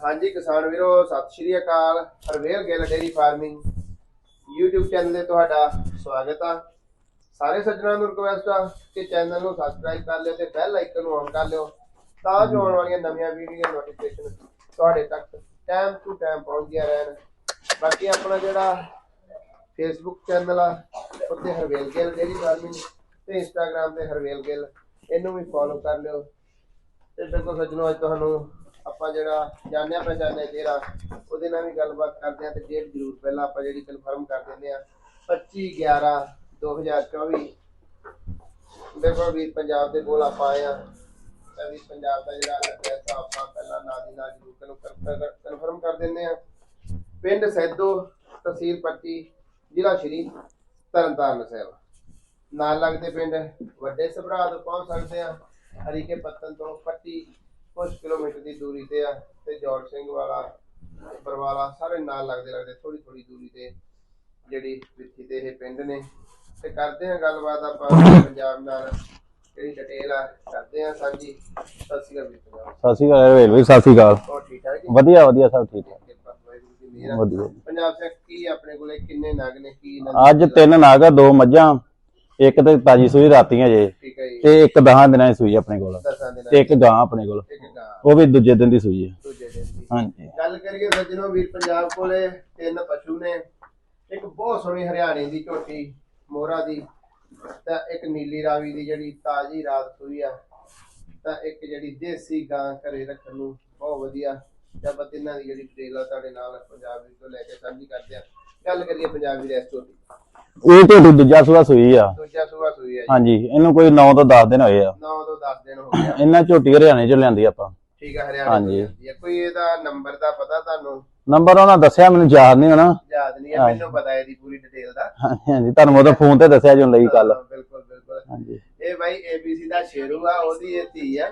ਹਾਂਜੀ ਕਿਸਾਨ ਵੀਰੋ, ਸਤਿ ਸ਼੍ਰੀ ਅਕਾਲ, Harvel Gill dairy farming YouTube channel ਤੇ ਤੁਹਾਡਾ ਸਵਾਗਤ ਆ। ਸਾਰੇ ਸੱਜਣਾਂ ਨੂੰ ਰਿਕਵੈਸਟ ਆ ਕਿ ਚੈਨਲ ਨੂੰ ਸਬਸਕ੍ਰਾਈਬ ਕਰ ਲਿਓ ਤੇ ਬੈਲ ਆਈਕਨ ਨੂੰ ਔਨ ਕਰ ਲਿਓ ਤਾਂ ਜੋ ਆਉਣ ਵਾਲੀਆਂ ਨਵੀਆਂ ਵੀਡੀਓ ਨੋਟੀਫਿਕੇਸ਼ਨ ਤੁਹਾਡੇ ਤੱਕ ਟਾਈਮ ਟੂ ਟਾਈਮ ਪਹੁੰਚਦੀਆਂ ਰਹਿਣ। ਬਾਕੀ ਆਪਣਾ ਜਿਹੜਾ ਫੇਸਬੁੱਕ ਚੈਨਲ ਆ ਉੱਤੇ ਹਰਵੇਲ ਗਿੱਲ ਡੇਰੀ ਫਾਰਮਿੰਗ ਤੇ ਇੰਸਟਾਗ੍ਰam ਤੇ ਹਰਵੇਲ ਗਿੱਲ, ਇਹਨੂੰ ਵੀ ਫੋਲੋ ਕਰ ਲਿਓ। ਤੇ ਬਿਲਕੁਲ ਸੱਜਣੋ, ਅੱਜ ਤੁਹਾਨੂੰ ਆਪਾਂ ਜਿਹੜਾ ਜਾਣਿਆ ਪਛਾਣਿਆ ਜਿਹੜਾ ਉਹਦੇ ਨਾਲ ਵੀ ਗੱਲਬਾਤ ਕਰਦੇ ਆ ਤੇ ਡੇਟ ਜ਼ਰੂਰ ਪਹਿਲਾਂ ਆਪਾਂ ਜਿਹੜੀ ਕਨਫਰਮ ਕਰ ਦਿੰਦੇ ਆ 25 11 2024 ਦੇਖੋ ਵੀ ਪੰਜਾਬ ਦੇ ਕੋਲ ਆਪਾਂ ਆਏ ਆ ਤਾਂ ਵੀ ਪੰਜਾਬ ਦਾ ਜਿਹੜਾ ਐਡਰੈਸ ਆਪਾਂ ਪਹਿਲਾਂ ਨਾਲ ਦੀ ਨਾਲ ਜ਼ਰੂਰ ਕਨਫਰਮ ਕਰ ਦਿੰਦੇ ਆ ਪਿੰਡ ਸੈਦੋ ਤਹਿਸੀਲ ਪੱਟੀ, ਜ਼ਿਲ੍ਹਾ ਸ਼੍ਰੀ ਤਰਨਤਾਰਨ ਸਾਹਿਬ। ਨਾਲ ਲੱਗਦੇ ਪਿੰਡ ਵੱਡੇ ਸਭਰਾ ਤੋਂ ਪਹੁੰਚ ਸਕਦੇ ਆ ਹਰੀਕੇ ਪੱਤਨ ਤੋਂ ਪੱਟੀ ਕੁਝ ਕਿਲੋਮੀਟਰ ਦੀ ਦੂਰੀ ਤੇ ਆ ਤੇ ਜੋੜ ਸਿੰਘ ਵਾਲਾ ਬਰਵਾਲਾ ਸਾਰੇ ਨਾਲ ਲੱਗਦੇ ਲੱਗਦੇ ਥੋੜੀ ਥੋੜੀ ਦੂਰੀ ਤੇ ਜਿਹੜੀ ਵਿੱਥੀ ਤੇ ਇਹ ਪਿੰਡ ਨੇ। ਤੇ ਕਰਦੇ ਆ ਗੱਲਬਾਤ ਆਪਾਂ ਪੰਜਾਬ ਨਾਲ ਜਿਹੜੀ ਡਿਟੇਲ ਆ ਕਰਦੇ ਆ ਸਾਂਝੀ। ਸਤਿ ਸ਼੍ਰੀ ਅਕਾਲ ਜੀ ਪੰਜਾਬ ਸਤਿ ਸ਼੍ਰੀ ਅਕਾਲ ਰੇਲ ਵੀ ਸਤਿ ਸ਼੍ਰੀ ਅਕਾਲ। ਹੋਰ ਠੀਕ ਠਾਕ ਜੀ? ਵਧੀਆ ਵਧੀਆ ਸਭ ਠੀਕ ਠਾਕ। ਕਿਰਪਾ ਵਾਹਿਗੁਰੂ ਦੀ ਮਿਹਰ ਆ। ਵਧੀਆ ਪੰਜਾਬ ਸੇ ਕੀ ਆਪਣੇ ਕੋਲੇ ਕਿੰਨੇ ਨਗ ਨੇ ਕੀ ਇਹਨਾਂ ਅੱਜ ਤਿੰਨ ਨਾਗ ਆ, ਦੋ ਮੱਝਾਂ ਇੱਕ ਤੇ ਤਾਜੀ ਸੂਈ ਰਾਤੀਆਂ ਜੀ। ਤੇ ਇੱਕ ਦਹਾਂ ਦਿਨਾਂ ਦੀ ਸੂਈ ਆਪਣੇ ਕੋਲ। ਤੇ ਇੱਕ ਗਾਂ ਆਪਣੇ ਕੋਲ। ਉਹ ਵੀ ਦੂਜੇ ਦਿਨ ਦੀ ਸੂਈ ਹੈ ਦੂਜੇ ਦਿਨ ਦੀ। ਹਾਂਜੀ। ਗੱਲ ਕਰੀਏ ਸੱਜਣੋ ਵੀਰ ਪੰਜਾਬ ਕੋਲੇ ਤਿੰਨ ਪਸ਼ੂ ਨੇ। ਇੱਕ ਬਹੁਤ ਸੋਹਣੀ ਹਰਿਆਣੇ ਦੀ ਝੋਟੀ ਮੋਹਰਾ ਦੀ ਤਾਂ ਇੱਕ ਨੀਲੀ ਰਾਵੀ ਦੀ ਜਿਹੜੀ ਤਾਜੀ ਰਾਤ ਸੂਈ ਆ। ਤਾਂ ਇੱਕ ਜਿਹੜੀ ਦੇਸੀ ਗਾਂ ਘਰੇ ਰੱਖਣ ਨੂੰ ਬਹੁਤ ਵਧੀਆ। ਜਬ ਤਿੰਨਾਂ ਦੀ ਜਿਹੜੀ ਡਿਟੇਲ ਆ ਤੁਹਾਡੇ ਨਾਲ ਪੰਜਾਬ ਦੀ ਤੋਂ ਲੈ ਕੇ ਸਾਂਝੀ ਕਰਦੇ ਆ। ਗੱਲ ਕਰੀਏ ਪੰਜਾਬੀ ਰੈਸ ਝੋਟੀ ਇਹ ਝੋਟੀ ਦੂਜਾ ਸੂਆ ਸੂਈ ਆ। ਦੂਜਾ ਸੂਆ ਸੂਈ ਆ ਹਾਂਜੀ ਇਹਨੂੰ ਕੋਈ 9 ਤੋਂ 10 ਦਿਨ ਹੋਏ ਆ। 9 ਤੋਂ 10 ਦਿਨ ਹੋ ਗਿਆ ਇਹਨਾਂ ਝੋਟੀ ਹਰਿਆਣੇ ਚੋਂ ਲਿਆਂਦੀ ਆਪਾਂ। ਠੀਕ ਆ ਹਰਿਆਣਾ ਹਾਂਜੀ। ਕੋਈ ਇਹਦਾ ਨੰਬਰ ਦਾ ਪਤਾ ਤੁਹਾਨੂੰ? ਨੰਬਰ ਉਹਨਾਂ ਦੱਸਿਆ ਮੈਨੂੰ ਯਾਦ ਨਹੀਂ ਹੋਣਾ। ਯਾਦ ਨਹੀਂ ਹੈ ਮੈਨੂੰ ਪਤਾ ਇਹਦੀ ਪੂਰੀ ਡਿਟੇਲ ਦਾ। ਹਾਂਜੀ ਤੁਹਾਨੂੰ ਉਹਦਾ ਫੋਨ ਤੇ ਦੱਸਿਆ ਜੋ ਲਈ ਕੱਲ ਹਾਂ, ਬਿਲਕੁਲ ਬਿਲਕੁਲ। ਹਾਂਜੀ। ਇਹ ਬਾਈ ABC ਦਾ ਸ਼ੇਰੂ ਆ ਉਹਦੀ ਇਹ ਧੀ ਆ।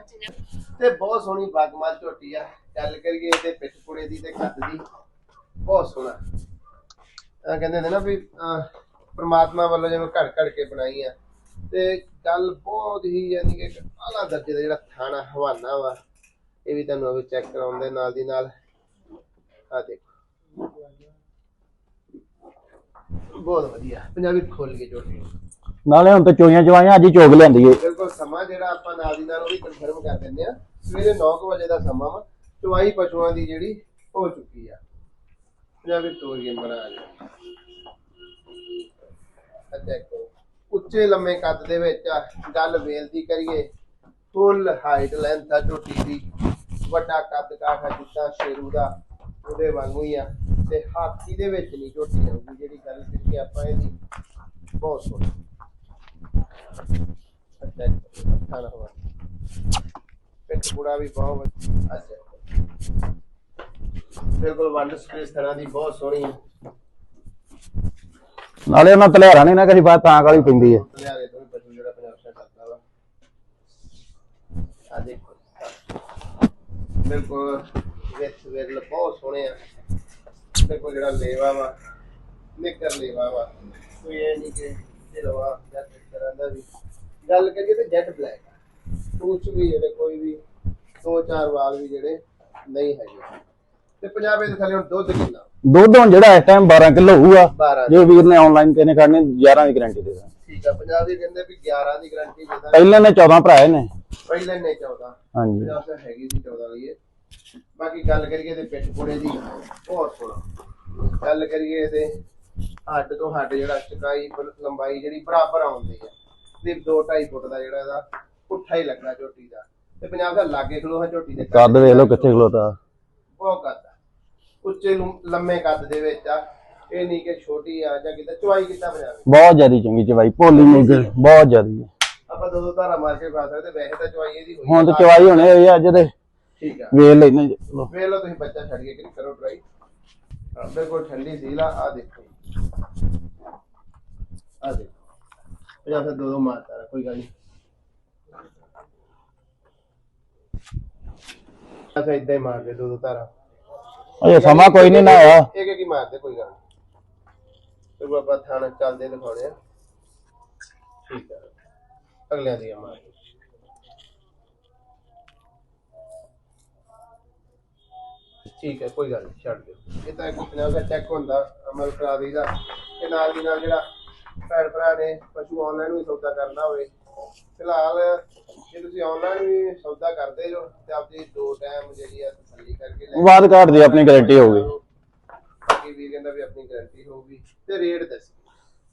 ਤੇ ਬਹੁਤ ਸੋਹਣੀ ਬਾਗਮਾਲ ਝੋਟੀ ਆ। ਗੱਲ ਕਰੀਏ ਇਹਦੇ ਪਿੱਠ ਪੁੜੇ ਦੀ ਤੇ ਕੱਦ ਦੀ ਬਹੁਤ ਸੋਹਣਾ। ਆ ਕਹਿੰਦੇ ਨੇ ਨਾ ਵੀ ਅਹ, ਪ੍ਰਮਾਤਮਾ ਵੱਲੋਂ ਜਿਵੇਂ ਘੜ ਘੜ ਕੇ ਬਣਾਈ ਆ ਤੇ ਗੱਲ ਬਹੁਤ ਹੀ ਯਾਨੀ ਕਿ ਆਲਾ ਦਰਜੇ ਦਾ ਜਿਹੜਾ ਥਾਣਾ ਹਵਾਨਾ ਵਾ ਇਹ ਵੀ ਤੁਹਾਨੂੰ ਅਵੇ ਚੈੱਕ ਕਰਾਉਂਦੇ ਨਾਲ ਦੀ ਨਾਲ ਆ ਦੇਖੋ। ਬਹੁਤ ਵਧੀਆ ਪੰਜਾਬੀ ਖੋਲ ਕੇ ਝੋਟੀ ਨਾਲੇ ਹੁਣ ਤੇ ਚੋਈਆਂ ਚਵਾਈਆਂ ਅੱਜ ਹੀ ਚੋਗ ਲਿਆਂਦੀ ਏ। ਬਿਲਕੁਲ ਸਮਾਂ ਜਿਹੜਾ ਆਪਾਂ ਨਾਲ ਦੀ ਨਾਲ ਉਹ ਵੀ ਕਨਫਰਮ ਕਰ ਦਿੰਦੇ ਆ ਸਵੇਰੇ 9 ਵਜੇ ਦਾ ਸਮਾਂ ਵਾ ਚਵਾਈ ਪਸ਼ੂਆਂ ਦੀ ਜਿਹੜੀ ਹੋ ਚੁੱਕੀ ਆ। ਪੰਜਾਬੀ ਤੋਰੀਏ ਮਹਾਰਾਜ ਆ ਦੇਖੋ ਉੱਚੇ ਲੰਮੇ ਕੱਦ ਦੇ ਵਿੱਚ ਗੱਲ ਵੇਲ ਦੀ ਕਰੀਏ। ਫੁੱਲ ਹਾਈਟ ਲੈਂਥ ਆ ਝੋਟੀ ਦੀ। ਵੱਡਾ ਕੱਦ ਕਾਠ ਆ ਜਿੱਦਾਂ ਸ਼ੇਰੂ ਦਾ, ਉਹਦੇ ਵਾਂਗੂ ਹੀ ਆ। ਤੇ ਹਾਥੀ ਦੇ ਵਿੱਚ ਨਹੀਂ ਝੋਟੀ ਆਉਂਦੀ ਜਿਹੜੀ ਗੱਲ ਕਰੀਏ ਆਪਾਂ ਇਹਦੀ। ਬਹੁਤ ਸੋਹਣੀ। ਅੱਛਾ ਅੱਛਾ ਨਾ ਹੋਵਾ। ਪਿੱਠ ਪੂੜਾ ਵੀ ਬਹੁਤ ਵਧੀਆ। ਅੱਛਾ ਬਿਲਕੁਲ ਵੰਡ ਸਪੇਸ ਤਰ੍ਹਾਂ ਦੀ ਬਹੁਤ ਸੋਹਣੀ ਹੈ ਨਾਲੇ ਉਹਨਾਂ ਤਲਿਆਰਾ ਨਹੀਂ ਨਾ ਕਰੀ ਬਾਤ ਤਾਂ ਕਾਲੀ ਪੈਂਦੀ ਏ ਲਿਆਰੇ ਤੋਂ ਵੀ ਪਸ਼ੂ ਜਿਹੜਾ ਪੰਜਾਬ ਸੇ ਕਰਦਾ ਵਾ। ਆ ਦੇਖੋ। ਬਿਲਕੁਲ ਵਿੱਚ ਵੇਰਲ ਬਹੁਤ ਸੋਹਣੇ ਆ। ਬਿਲਕੁਲ ਜਿਹੜਾ ਲੇਵਾ ਵਾ ਨਿੱਕਰ ਲੇਵਾ ਵਾ। ਕੋਈ ਇਹ ਨਹੀਂ ਕਿ ਜਿਹੜਾ ਜਾਂ ਇਸ ਦਾ ਵੀ। ਗੱਲ ਕਰੀਏ ਤੇ ਜੈਟ ਬਲੈਕ ਆ। ਸੂਚ ਵੀ ਜਿਹੜੇ ਕੋਈ ਵੀ ਦੋ ਚਾਰ ਵਾਲ ਵੀ ਜਿਹੜੇ ਨਹੀਂ ਹੈਗੇ। ਤੇ ਪੰਜਾਬੇ ਦੇ ਥੱਲੇ ਹੁਣ ਦੁੱਧ ਕਿੰਨਾ? ਦੁੱਧ ਹੁਣ ਜਿਹੜਾ ਇਸ ਟਾਈਮ 12 ਕਿਲੋ ਹੋਊਗਾ। 12 ਜੇ ਵੀਰ ਨੇ ਆਨਲਾਈਨ ਕਿਨੇ ਖੜਨੇ 11 ਦੀ ਗਾਰੰਟੀ ਦੇ ਦਾਂ ਠੀਕ ਆ ਪੰਜਾਬ ਦੇ ਕਹਿੰਦੇ ਵੀ 11 ਦੀ ਗਾਰੰਟੀ ਜਿਹਦਾ ਪਹਿਲੇ ਨੇ 14 ਭਰਾਏ ਨੇ ਪਹਿਲੇ ਨੇ 14 ਹਾਂਜੀ। ਪੰਜਾਬ ਦਾ ਹੈਗੀ ਸੀ 14 ਵਾਲੀ ਇਹ। ਬਾਕੀ ਗੱਲ ਕਰੀਏ ਤੇ ਪਿੱਠ ਪੁੜੇ ਦੀ ਬਹੁਤ ਸੋਹਣਾ ਗੱਲ ਕਰੀਏ ਤੇ ਹੱਡ ਤੋਂ ਹੱਡ ਜਿਹੜਾ ਚਕਾਈ ਬ- ਲੰਬਾਈ ਜਿਹੜੀ ਬਰਾਬਰ ਆਉਂਦੀ ਹੈ ਤੇ 2.5 ਫੁੱਟ ਦਾ ਜਿਹੜਾ ਇਹਦਾ ਪੁੱਠਾ ਹੀ ਲੱਗਣਾ ਝੋਟੀ ਦਾ। ਤੇ ਪੰਜਾਬ ਦਾ ਲਾਗੇ ਖਲੋਹਾ ਝੋਟੀ ਦੇ ਕੱਦ ਵੇਖ ਲਓ ਕਿੱਥੇ ਖਲੋਤਾ। ਉੱਚੇ ਨੂੰ ਲੰਮੇ ਕੱਦ ਦੇ ਵਿੱਚ ਆ। ਇਹ ਨਹੀਂ ਕਿ ਛੋਟੀ ਆ ਜਾਂ ਕਿਤੇ ਚੁਆਈ ਕਿੱਦਾਂ ਪੰਜਾਬੀ ਬਹੁਤ ਜ਼ਿਆਦੀ ਚੰਗੀ ਚਵਾਈ ਭੋਲੀ ਮੁੰਗੇ ਬਹੁਤ ਜ਼ਿਆਦੀ ਆਪਾਂ ਦੋ ਦੋ ਧਾਰਾ ਮਾਰ ਕੇ ਖਾ ਸਕਦੇ ਵੈਸੇ ਤਾਂ ਚੁਆਈ ਇਹਦੀ ਹੋਈ ਹੁਣ ਆ। ਤੇ ਚਵਾਈ ਹੋਣੇ ਹੋਈ ਆ ਅੱਜ ਤੇ। ਠੀਕ ਆ। ਵੇਖ ਲੈਨੇ ਚਲੋ ਵੇਖ ਲਓ ਤੁਸੀਂ ਬੱਚਾ ਛੱਡ ਕੇ ਕਰੋ ਟਰਾਈ ਬਿਲਕੁਲ ਠੰਡੀ ਸੀ ਲਾ ਆ ਦੇਖੋ। ਆ ਦੇਖੋ। ਜਾਂ ਫਿਰ ਦੋ ਦੋ ਮਾਰਦਾ ਰਿਹਾ, ਕੋਈ ਗੱਲ ਨਹੀਂ ਅੱਛਾ ਇਦਾਂ ਹੀ ਮਾਰਦੇ ਦੋ ਦੋ ਧਾਰਾ। ਅਜੇ ਸਮਾਂ ਕੋਈ ਨਹੀਂ ਨਾ ਆਇਆ। ਇੱਕ ਇੱਕ ਹੀ ਮਾਰਦੇ ਕੋਈ ਗੱਲ ਤੇ ਬਾਬਾ ਥਾਣਾ ਚੱਲਦੇ ਦਿਖਾਉਣੇ ਆ। ਠੀਕ ਆ। ਅਗਲਿਆਂ ਦੀ ਮਾਰ। ਠੀਕ ਹੈ ਕੋਈ ਗੱਲ ਨਹੀਂ ਛੱਡ ਦਿਓ। ਇਹ ਤਾਂ ਇੱਕ ਪੰਜਾਬ ਦਾ ਚੈੱਕ ਹੁੰਦਾ ਅਮਲ ਕਰਾ ਦਈਦਾ। ਤੇ ਨਾਲ ਦੀ ਨਾਲ ਜਿਹੜਾ ਭੈਣ ਭਰਾ ਨੇ ਪਸ਼ੂ ਆਨਲਾਈਨ ਵੀ ਸੌਦਾ ਕਰਨਾ ਹੋਵੇ। ਫਿਲਹਾਲ ਜੇ ਤੁਸੀਂ ਆਨਲਾਈਨ ਵੀ ਸੌਦਾ ਕਰਦੇ ਜੋ ਤੇ ਆਪਣੀ ਦੋ ਟਾਈਮ ਜਿਹੜੀ ਆ ਤਸੱਲੀ ਕਰਕੇ ਲੈ ਬਾਅਦ ਘਾਟ ਦੀ ਆਪਣੀ ਗਾਰੰਟੀ ਹੋਊਗੀ ਬਾਕੀ ਵੀ ਕਹਿੰਦਾ ਵੀ ਆਪਣੀ ਗਾਰੰਟੀ ਹੋਊਗੀ ਤੇ ਰੇਟ ਦੱਸ।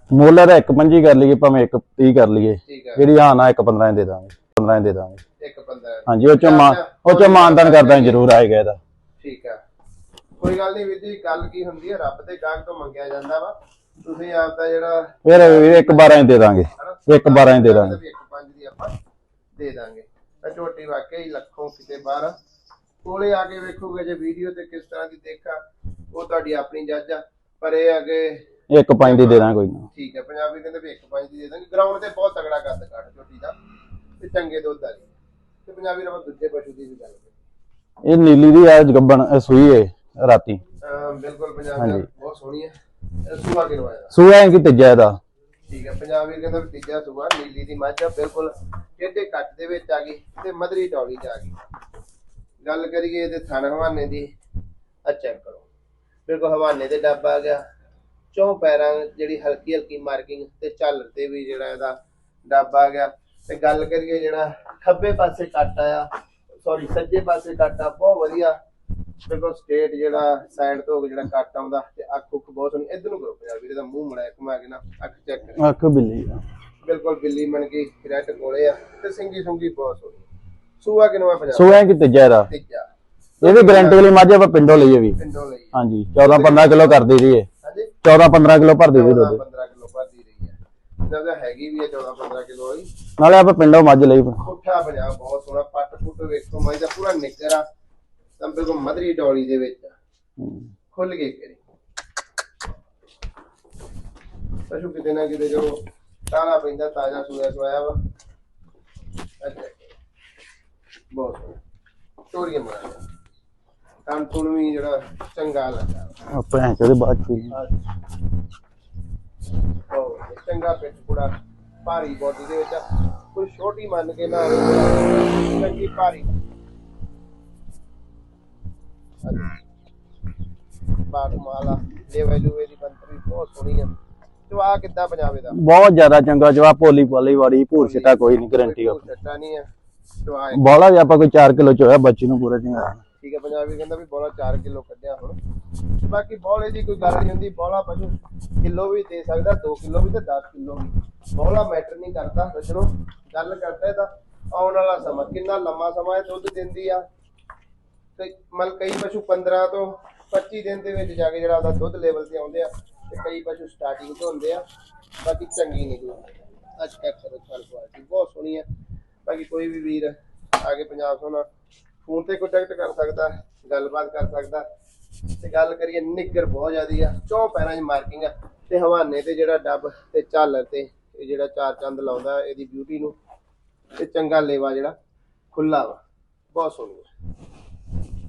ਮੁੱਲ ਦਾ ਇੱਕ ਪੰਜੀ ਕਰ ਲਈਏ ਭਾਵੇਂ ਇੱਕ 30 ਕਰ ਲਈਏ। ਠੀਕ ਹੈ ਜਿਹੜੀ ਹਾਂ ਨਾ ਇੱਕ 15 ਦੇ ਦਾਂਗੇ 15 ਦੇ ਦਾਂਗੇ। ਇੱਕ 15 ਹਾਂਜੀ ਉਹ ਚ ਮਾਂ ਉਹ ਚ ਮਾਨਦਾਨ ਕਰਦਾ ਜ਼ਰੂਰ ਆਏਗਾ ਇਹਦਾ। ਠੀਕ ਆ। ਕੋਈ ਗੱਲ ਨਹੀਂ ਵੀਰ ਜੀ ਗੱਲ ਕੀ ਹੁੰਦੀ ਹੈ ਰੱਬ ਦੇ ਗਾਹਕ ਤੋਂ ਮੰਗਿਆ ਜਾਂਦਾ ਵਾ। ਤੁਸੀਂ ਆਪ ਦਾ ਜਿਹੜਾ ਫਿਰ ਇੱਕ 12 ਦੇ ਦਾਂਗੇ। ਹਨਾ? ਇੱਕ 12 ਦੇ ਦਾਂਗੇ। ਵੀ ਇੱਕ ਪੰਜ ਦੀ ਆਪਾਂ ਦੇ ਦਾਂਗੇ। ਤਾਂ ਝੋਟੀ ਵਾਕਈ ਲੱਖੋਂ ਕਿਤੇ ਬਾਹਰ। ਕੋਲੇ ਆ ਕੇ ਵੇਖੋਗੇ ਜੇ ਵੀਡੀਓ ਤੇ ਕਿਸ ਤਰ੍ਹਾਂ ਦੀ ਦੇਖਾ ਉਹ ਤੁਹਾਡੀ ਆਪਣੀ ਜੱਜ ਆ। ਪਰ ਇਹ ਅਗੇ ਇੱਕ ਪੰਜ ਦੀ ਦੇ ਦਾਂ ਕੋਈ ਨਾ। ਠੀਕ ਹੈ ਪੰਜਾਬੀ ਕਹਿੰਦੇ ਵੀ ਇੱਕ ਪੰਜ ਦੀ ਦੇ ਦਾਂਗੇ। ਗਰਾਊਂਡ ਤੇ ਬਹੁਤ ਤਗੜਾ ਕੱਦ ਕੱਢ ਝੋਟੀ ਦਾ ਤੇ ਚੰਗੇ ਦੁੱਧ ਵਾਲੀ ਤੇ ਪੰਜਾਬੀ ਰਵਾ ਦੂਜੇ ਪਸ਼ੂ ਦੀ ਵੀ ਗੱਲ ਇਹ ਨੀਲੀ ਦੀ ਆ ਗੱਬਣ ਇਹ ਸੂਈ ਏ ਰਾਤੀ। ਬਿਲਕੁਲ ਪੰਜਾਬੀ। ਬਹੁਤ ਸੋਹਣੀ ਹੈ ਇਹ ਸੂਆ ਕਿਨਵਾਇਆ ਸੂਆ ਹੈ ਕਿ ਤੀਜਾ ਇਹਦਾ। ਠੀਕ ਹੈ। ਪੰਜਾਬੀ ਕਹਿੰਦਾ ਤੀਜਾ ਸੂਆ ਨੀਲੀ ਦੀ ਮੱਝ ਆ, ਬਿਲਕੁਲ ਟੇਢੇ ਕੱਟ ਦੇ ਵਿੱਚ ਆ ਗਈ ਤੇ ਮਧਰੀ ਡੌਲੀ ਚ ਆ ਗਈ। ਗੱਲ ਕਰੀਏ ਇਹਦੇ ਥਣ ਹਵਾਨੇ ਦੀ ਆ ਚੈੱਕ ਕਰੋ। ਬਿਲਕੁਲ ਹਵਾਨੇ 'ਤੇ ਡੱਬ ਆ ਗਿਆ। ਚੋਂ ਪੈਰਾਂ ਜਿਹੜੀ ਹਲਕੀ ਹਲਕੀ ਮਾਰਕਿੰਗ ਤੇ ਝੱਲ ਤੇ ਵੀ ਜਿਹੜਾ ਇਹਦਾ ਡੱਬ ਆ ਗਿਆ। ਤੇ ਗੱਲ ਕਰੀਏ ਜਿਹੜਾ ਖੱਬੇ ਪਾਸੇ ਕੱਟ ਆਇਆ ਸੌਰੀ ਸੱਜੇ ਪਾਸੇ ਕੱਟ ਆ, ਬਹੁਤ ਵਧੀਆ। ਬਿਲਕੁਲ ਸਟੇਟ ਜਿਹੜਾ ਸਾਈਡ ਤੋਂ ਜਿਹੜਾ ਕੱਟ ਆਉਂਦਾ ਤੇ ਅੱਖ ਉੱਖ ਬਹੁਤ ਸੋਹਣੀ। ਇਧਰ ਨੂੰ ਕਰੋ ਪੰਜਾਬੀ ਇਹਦਾ ਮੂੰਹ ਮੜਾਇਆ ਘੁਮਾ ਕੇ ਨਾ ਅੱਖ ਚੈੱਕ ਕਰੋ ਅੱਖ ਬਿੱਲੀ ਆ। ਬਿਲਕੁਲ ਬਿੱਲੀ ਬਣ ਗਈ ਰੈੱਡ ਕੋਲੇ ਆ ਤੇ ਸਿੰਗੀ ਸੁੰਗੀ ਬਹੁਤ ਸੋਹਣੀ। ਸੂਆ ਕਿਨਵਾ ਪੰਜਾਬ? ਸੂਆ ਹੈ ਕਿ ਤੀਜਾ ਇਹਦਾ? ਤੀਜਾ। ਇਹ ਵੀ ਗਾਰੰਟੀ ਵਾਲੀ ਮੱਝ ਆਪਾਂ ਪਿੰਡੋਂ ਲਈਏ ਵੀ। ਪਿੰਡੋਂ ਲਈ ਹਾਂਜੀ 14 15 ਕਿਲੋ ਕਰਦੀ ਰਹੀ ਏ ਹਾਂਜੀ? 14 15 ਕਿਲੋ ਭਰਦੀ ਰਹੀ 14 ਦੁੱਧ 15 ਕਿਲੋ ਭਰਦੀ ਰਹੀ ਹੈ। ਜਗ੍ਹਾ ਹੈਗੀ ਵੀ ਹੈ 14 15 ਕਿਲੋ ਵਾਲੀ। ਨਾਲੇ ਆਪਾਂ ਪਿੰਡੋਂ ਮੱਝ ਲਈ। ਪੁੱਠਾ ਪੰਜਾਬ ਬਹੁਤ ਸੋਹਣਾ ਪੱਟ ਪੁੱਟ ਵੇਖੋ ਮੈਂ ਤਾਂ ਪੂਰਾ ਨਿੱਗਰ ਆ। ਤਾਂ ਬਿਲਕੁਲ ਮਧਰੀ ਡੌਲੀ ਦੇ ਵਿੱਚ। ਖੁੱਲ ਗਏ ਕਰੀ ਪਸ਼ੂ ਕਿਤੇ ਨਾ ਕਿਤੇ ਜੋ ਤਾਣਾ ਪੈਂਦਾ ਤਾਜ਼ਾ ਸੂਆ ਸਵਾਇਆ ਵਾ। ਅੱਛਾ ਬਹੁਤ ਚੋਰੀਆਂ ਮਾਰਿਆ ਕੰਮ ਤੁਣ ਵੀ ਜਿਹੜਾ ਚੰਗਾ ਲੱਗਾ। ਆਪਾਂ ਐਂ ਚੋਦੇ ਬਾਅਦ ਚ। ਉਹ ਚੰਗਾ ਪਿੱਠ ਪੂੜਾ। ਭਾਰੀ ਬੋਡੀ ਦੇ ਵਿੱਚ। ਕੋਈ ਛੋਟੀ ਮੰਨ ਕੇ ਨਾ ਚੰਗੀ ਭਾਰੀ। ਬਾਗ ਮਾਲਾ ਇਹ ਵੈਲੂ ਇਹਦੀ ਬੰਤਰੀ ਬਹੁਤ ਸੋਹਣੀ ਆ ਤੇ ਆ ਕਿੱਦਾਂ ਪੰਜਾਬੇ ਦਾ ਬਹੁਤ ਜ਼ਿਆਦਾ ਚੰਗਾ ਜਵਾ ਭੋਲੀ ਪਾਲੀ ਵਾਲੀ ਭੂਰ ਛਟਾ ਕੋਈ ਨਹੀਂ ਗਾਰੰਟੀ ਆ ਛੱਟਾ ਨਹੀਂ ਆ ਜਵਾ ਬੋਲਾ ਵੀ ਆਪਾਂ ਕੋਈ 4 ਕਿਲੋ ਚ ਹੋਇਆ ਬੱਚੀ ਨੂੰ ਪੂਰਾ ਚੰਗਾ ਠੀਕ ਹੈ ਪੰਜਾਬੀ ਕਹਿੰਦਾ ਵੀ ਬੋਲਾ 4 ਕਿਲੋ ਕੱਢਿਆ ਹੁਣ। ਬਾਕੀ ਬੋਲੇ ਦੀ ਕੋਈ ਗੱਲ ਨਹੀਂ ਹੁੰਦੀ ਬੋਲਾ ਪਸ਼ੂ ਕਿਲੋ ਵੀ ਦੇ ਸਕਦਾ 2 ਕਿਲੋ ਵੀ ਤੇ 10 ਕਿਲੋ ਵੀ। ਬੋਲਾ ਮੈਟਰ ਨਹੀਂ ਕਰਦਾ ਸੱਜਣੋ ਗੱਲ ਕਰਦਾ ਇਹਦਾ ਆਉਣ ਵਾਲਾ ਸਮਾਂ ਕਿੰਨਾ ਲੰਮਾ ਸਮਾਂ ਇਹ ਦੁੱਧ ਦਿੰਦੀ ਆ ਤੇ ਮਲ ਕਈ ਪਸ਼ੂ 15 ਤੋਂ 25 ਦਿਨ ਦੇ ਵਿੱਚ ਜਾ ਕੇ ਜਿਹੜਾ ਉਹਦਾ ਦੁੱਧ ਲੈਵਲ ਤੇ ਆਉਂਦੇ ਆ ਤੇ ਕਈ ਪਸ਼ੂ ਸਟਾਰਟਿੰਗ ਤੋਂ ਹੁੰਦੇ ਆ, ਬਾਕੀ ਚੰਗੀ ਨਿਕਲੂ ਅੱਜ ਚੈੱਕ ਕਰੋ ਕੁਆਲਿਟੀ ਬਹੁਤ ਸੋਹਣੀ ਹੈ ਬਾਕੀ ਕੋਈ ਵੀ ਵੀਰ ਆ ਕੇ ਪੰਜਾਬ ਸੋਨਾ ਫੋਨ ਤੇ ਕੰਟੈਕਟ ਕਰ ਸਕਦਾ, ਗੱਲਬਾਤ ਕਰ ਸਕਦਾ ਤੇ ਗੱਲ ਕਰੀਏ ਨਿੱਗਰ ਬਹੁਤ ਜ਼ਿਆਦੀ ਆ, ਚੌ ਪੈਰਾਂ 'ਚ ਮਾਰਕਿੰਗ ਆ ਤੇ ਹਵਾਨੇ ਤੇ ਜਿਹੜਾ ਡੱਬ ਤੇ ਝਾਲਰ ਤੇ ਇਹ ਜਿਹੜਾ ਚਾਰ ਚੰਦ ਲਾਉਂਦਾ ਇਹਦੀ ਬਿਊਟੀ ਨੂੰ ਤੇ ਚੰਗਾ ਲੇਵਾ ਜਿਹੜਾ ਖੁੱਲਾ ਵਾ, ਬਹੁਤ ਸੋਹਣੀ ਆ।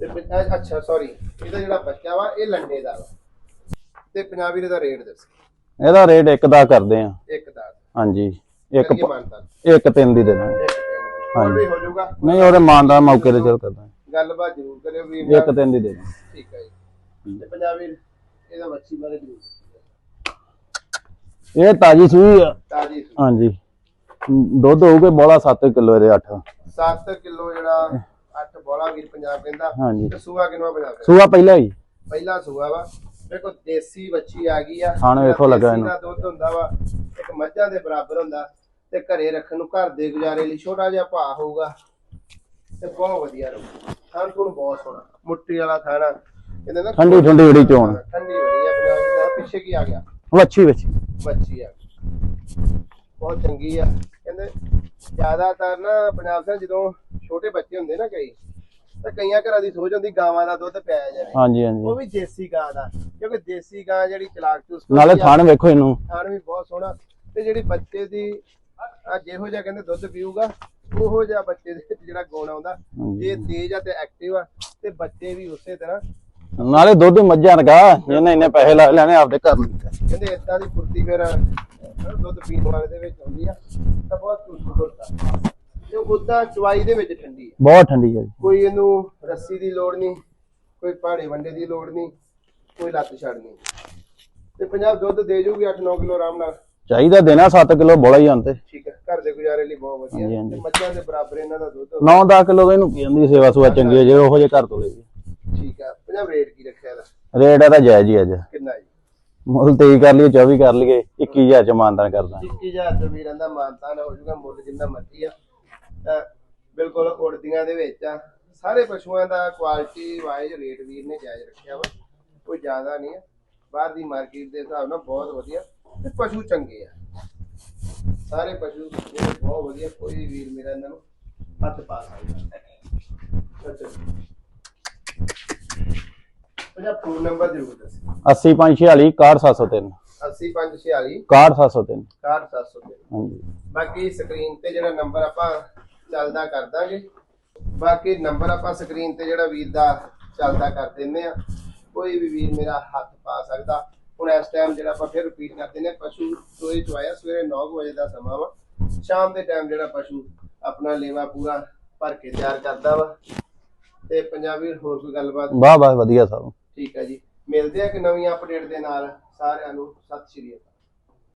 ਤੇ ਪਿੰ- ਅ- ਅੱਛਾ ਸੌਰੀ ਇਹਦਾ ਜਿਹੜਾ ਬੱਚਾ ਵਾ ਇਹ ਲੰਡੇ ਦਾ ਵਾ। ਤੇ ਪੰਜਾਬੀ ਦਾ ਰੇਟ ਦੱਸ। ਇਹਦਾ ਰੇਟ ਇੱਕ ਦਾ ਕਰਦੇ ਆ। ਇੱਕ ਦਾ। ਹਾਂਜੀ ਇੱਕ ਕਰੀਏ ਪ- ਮਾਨਤਾ ਇੱਕ ਤਿੰਨ ਦੀ ਦੇ ਦਾਂਗੇ ਇੱਕ ਹੋਰ ਵੀ ਹੋ ਜਾਊਗਾ? ਨਹੀਂ ਉਹਦੇ ਮਾਨਦਾਰ ਮੌਕੇ ਤੇ ਚਲ ਕਰਦਾ। ਗੱਲਬਾਤ ਜ਼ਰੂਰ ਕਰਿਓ ਵੀ ਇੱਕ ਤਿੰਨ ਦੀ ਦੇ ਦਾਂਗੇ ਠੀਕ ਹੈ ਜੀ। ਤੇ ਪੰਜਾਬੀ ਇਹਦਾ ਮੱਛੀ ਬਾਰੇ ਜ਼ਰੂਰ ਇਹ ਤਾਜੀ ਸੂਈ ਆ। ਤਾਜੀ ਹਾਂਜੀ। ਦੁੱਧ ਹੋਊਗਾ ਬੋਲਾ 7 ਕਿਲੋ ਇਹਦੇ 8 7 ਕਿਲੋ ਜਿਹੜਾ 8 ਬੋਲਾ ਵੀਰ ਪੰਜਾਬ ਕਹਿੰਦਾ ਹਾਂਜੀ। ਤੇ ਸੂਆ ਕਿਨਵਾ ਪੰਜਾਬ ਕਹਿੰਦਾ? ਸੂਆ ਪਹਿਲਾ ਹੀ। ਪਹਿਲਾ ਸੂਆ ਵਾ। ਦੇਖੋ ਦੇਸੀ ਬੱਚੀ ਆ ਗਈ ਆ। ਖਾਣ ਵੇਖੋ ਜਿਹੜਾ ਲੱਗਾ ਦੇਸੀ ਇਹਨੂੰ। ਦਾ ਦੁੱਧ ਹੁੰਦਾ ਵਾ ਇੱਕ ਮੱਝਾਂ ਦੇ ਬਰਾਬਰ ਹੁੰਦਾ ਤੇ ਘਰੇ ਰੱਖਣ ਨੂੰ ਘਰ ਦੇ ਗੁਜ਼ਾਰੇ ਲਈ ਛੋਟਾ ਜਿਹਾ ਭਾਅ ਹੋਊਗਾ। ਤੇ ਬਹੁਤ ਵਧੀਆ ਰਹੂ। ਖਾਣ ਤੁਹਾਨੂੰ ਬਹੁਤ ਸੋਹਣਾ। ਮੁੱਠੀ ਵਾਲਾ ਖਾਣਾ ਕਹਿੰਦੇ ਨਾ ਠੰਡੀ ਠੰਡੀ ਬੜੀ ਚੋਣ। ਠੰਡੀ ਬੜੀ ਆ ਪੰਜਾਬ ਦਾ। ਪਿੱਛੇ ਕੀ ਆ ਗਿਆ? ਵੱਛੀ ਵੱਛੀ। ਬੱਚੀ ਆ। ਬਹੁਤ ਚੰਗੀ ਆ। ਕਹਿੰਦੇ ਜ਼ਿਆਦਾਤਰ ਨਾ ਪੰਜਾਬ ਸਾਹਿਬ ਜਦੋਂ ਛੋਟੇ ਬੱਚੇ ਹੁੰਦੇ ਨਾ ਕਈ ਤਾਂ ਕਈਆਂ ਘਰਾਂ ਦੀ ਸੋਚ ਹੁੰਦੀ ਗਾਵਾਂ ਦਾ ਦੁੱਧ ਪਿਆਇਆ ਜਾਵੇ। ਹਾਂਜੀ ਉਹ ਹਾਂਜੀ ਵੀ ਦੇਸੀ ਗਾਂ ਦਾ ਕਿਉਂਕਿ ਦੇਸੀ ਗਾਂ ਜਿਹੜੀ ਚਲਾਕ ਚੂਸ ਨਾਲੇ ਥਾਣ ਵੇਖੋ ਇਹਨੂੰ। ਖਾਣ ਵੀ ਬਹੁਤ ਸੋਹਣਾ। ਤੇ ਜਿਹੜੀ ਬੱਚੇ ਦੀ ਜਿਹੋ ਜਿਹਾ ਕਹਿੰਦੇ ਦੁੱਧ ਪੀਊਗਾ ਉਹੋ ਜਿਹਾ ਬੱਚੇ ਦੇ ਜਿਹੜਾ ਗੁਣ ਆਉਂਦਾ ਜੇ ਤੇਜ਼ ਆ ਤੇ ਐਕਟਿਵ ਆ ਤੇ ਬੱਚੇ ਵੀ ਉਸੇ ਤਰ੍ਹਾਂ ਨਾਲੇ ਦੁੱਧ ਮੱਝਾਂ ਰਗਾ ਇਹਨੇ ਇੰਨੇ ਪੈਸੇ ਲਾ ਲੈਣੇ ਆਪਦੇ ਘਰ ਲਈ ਕਹਿੰਦੇ ਇਦਾਂ ਦੀ ਫੁਰਤੀ ਫਿਰ ਦੁੱਧ ਪੀਣ ਵਾਲੇ ਦੇ ਵਿੱਚ ਹੁੰਦੀ ਆ ਤਾਂ ਬਹੁਤ ਖੂਬਸੂਰਤ ਆ। ਤੇ ਉਦਾਂ ਚਵਾਈ ਦੇ ਵਿੱਚ ਠੰਡੀ ਆ ਬਹੁਤ ਠੰਡੀ ਹੈ ਜੀ। ਕੋਈ ਇਹਨੂੰ ਰੱਸੀ ਦੀ ਲੋੜ ਨਹੀਂ ਕੋਈ ਪਹਾੜੇ ਵੰਡੇ ਦੀ ਲੋੜ ਨਹੀਂ ਕੋਈ ਲੱਤ ਛੱਡਣੀ। ਤੇ ਪੰਜਾਬ ਦੁੱਧ ਦੇ ਜੂਗੀ 8-9 ਕਿਲੋ ਆਰਾਮ ਨਾਲ। ਚਾਹੀਦਾ ਦੇਣਾ 7 ਕਿਲੋ ਬੋਲਾ ਹੀ ਆਂਤੇ ਠੀਕ ਹੈ ਘਰ ਦੇ ਗੁਜ਼ਾਰੇ ਲਈ ਬਹੁਤ ਵਧੀਆ। ਤੇ ਮੱਝਾਂ ਦੇ ਬਰਾਬਰ ਇਹਨਾਂ ਦਾ ਦੁੱਧ 9-10 ਕਿਲੋ ਇਹਨੂੰ ਕੀ ਜਾਂਦੀ ਸੇਵਾ ਸੁਵਾ ਚੰਗੀ ਹੈ ਜੇ ਉਹੋ ਜੇ ਘਰ ਤੋਂ ਲਈ ਠੀਕ ਹੈ ਪੰਜਾਬ ਰੇਟ ਕੀ ਰੱਖਿਆ ਇਹਦਾ? ਰੇਟ ਇਹਦਾ ਜਾਇਜ਼ ਹੀ ਅੱਜ ਕਿੰਨਾ ਜੀ? ਮੁੱਲ 23 ਕਰ ਲਈਏ 24 ਕਰ ਲਈਏ 21000 ਚ ਮਾਨਦਾਨ ਕਰਦਾ। 21000 ਤੋਂ ਵੀਰਾਂ ਦਾ ਮਾਨਤਾਨ ਹੋ ਜਾਊਗਾ ਮੁੱਲ ਜਿੰਨਾ ਮਰਜ਼ੀ ਆ। ਬਿਲਕੁਲ ਉੜਦੀਆਂ ਦੇ ਵਿੱਚ ਆ। ਸਾਰੇ ਪਸ਼ੂਆਂ ਦਾ ਕੁਆਲਿਟੀ ਵਾਈਜ਼ ਰੇਟ ਵੀਰ ਨੇ ਜਾਇਜ਼ ਰੱਖਿਆ ਵਾ। ਕੋਈ ਜ਼ਿਆਦਾ ਨਹੀਂ ਆ। ਬਾਹਰ ਦੀ ਮਾਰਕੀਟ ਦੇ ਹਿਸਾਬ ਨਾਲ ਬਹੁਤ ਵਧੀਆ ਤੇ ਪਸ਼ੂ ਚੰਗੇ ਆ। ਸਾਰੇ ਪਸ਼ੂ ਜਿਹੜੇ ਬਹੁਤ ਵਧੀਆ ਕੋਈ ਵੀਰ ਮੇਰਾ ਇਹਨਾਂ ਨੂੰ ਹੱਥ ਪਾ ਸਕਦਾ। ਅੱਛਾ ਫੋਨ ਨੰਬਰ ਜ਼ਰੂਰ ਦੱਸੋ। 80546 61703 80546 61703 6703 ਹਾਂਜੀ। ਬਾਕੀ ਸਕਰੀਨ ਤੇ ਜਿਹੜਾ ਨੰਬਰ ਆਪਾਂ ਚੱਲਦਾ ਕਰ ਦਾਂਗੇ। ਬਾਕੀ ਨੰਬਰ ਆਪਾਂ ਸਕਰੀਨ ਤੇ ਜਿਹੜਾ ਵੀਰ ਦਾ ਚੱਲਦਾ ਕਰ ਦਿੰਨੇ ਆ। ਕੋਈ ਵੀ ਵੀਰ ਮੇਰਾ ਹੱਥ ਪਾ ਸਕਦਾ। ਹੁਣ ਇਸ ਟਾਈਮ ਜਿਹੜਾ ਆਪਾਂ ਫਿਰ ਰਿਪੀਟ ਕਰ ਦਿੰਨੇ ਆ, ਪਸ਼ੂ ਸੋਏ ਚਵਾਇਆ ਸਵੇਰੇ 9 ਵਜੇ ਦਾ ਸਮਾਂ ਵਾ। ਸ਼ਾਮ ਦੇ ਟਾਈਮ ਜਿਹੜਾ ਪਸ਼ੂ ਆਪਣਾ ਲੇਵਾ ਪੂਰਾ ਭਰ ਕੇ ਤਿਆਰ ਕਰਦਾ ਵਾ। ਤੇ ਪੰਜਾਬੀ ਹੋਰ ਕੋਈ ਗੱਲਬਾਤ? ਵਾਹ ਵਾਹ ਵਧੀਆ ਸਭ। ਠੀਕ ਹੈ ਜੀ। ਮਿਲਦੇ ਆ ਕਿ ਨਵੀਂ ਅਪਡੇਟ ਦੇ ਨਾਲ। ਸਾਰਿਆਂ ਨੂੰ ਸਤਿ ਸ਼੍ਰੀ ਅਕਾਲ।